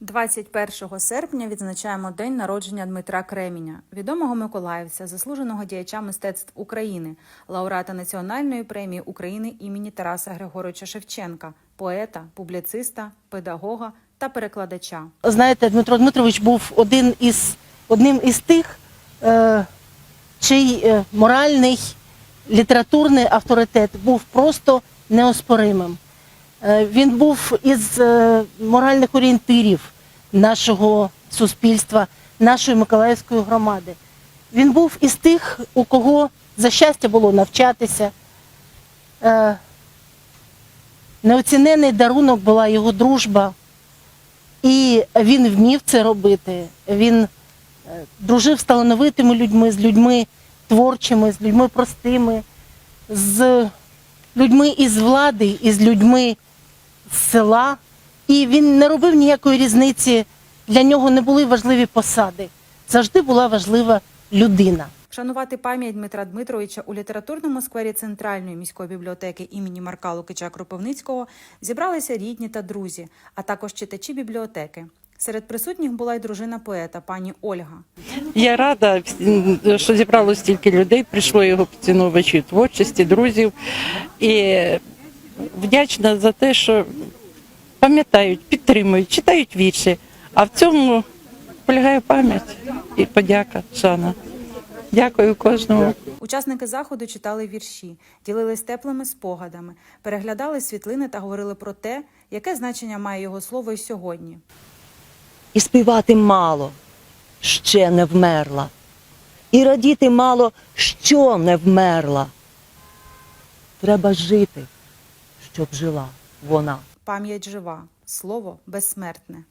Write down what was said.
21 серпня відзначаємо день народження Дмитра Креміня, відомого миколаївця, заслуженого діяча мистецтв України, лауреата Національної премії України імені Тараса Григоровича Шевченка, поета, публіциста, педагога та перекладача. Знаєте, Дмитро Дмитрович був один із, одним із тих, е, чий е, моральний літературний авторитет був просто неоспоримим. Е, він був із е, моральних орієнтирів нашого суспільства, нашої Миколаївської громади. Він був із тих, у кого за щастя було навчатися. Е, неоцінений дарунок була його дружба. І він вмів це робити. Він дружив з талановитими людьми, з людьми творчими, з людьми простими, з людьми із влади, із людьми з села. І він не робив ніякої різниці. Для нього не були важливі посади. Завжди була важлива людина. Вшанувати пам'ять Дмитра Дмитровича у літературному сквері Центральної міської бібліотеки імені Марка Лукича Кропивницького зібралися рідні та друзі, а також читачі бібліотеки. Серед присутніх була й дружина поета пані Ольга. Я рада, що зібралось стільки людей, прийшло його поціновувачів творчості, друзів. І вдячна за те, що пам'ятають, підтримують, читають вірші. А в цьому полягає пам'ять і подяка, шана. Дякую кожному. Учасники заходу читали вірші, ділились теплими спогадами, переглядали світлини та говорили про те, яке значення має його слово й сьогодні. і співати мало, ще не вмерла, і радіти мало, що не вмерла. Треба жити, щоб жила вона. Пам'ять жива, слово безсмертне.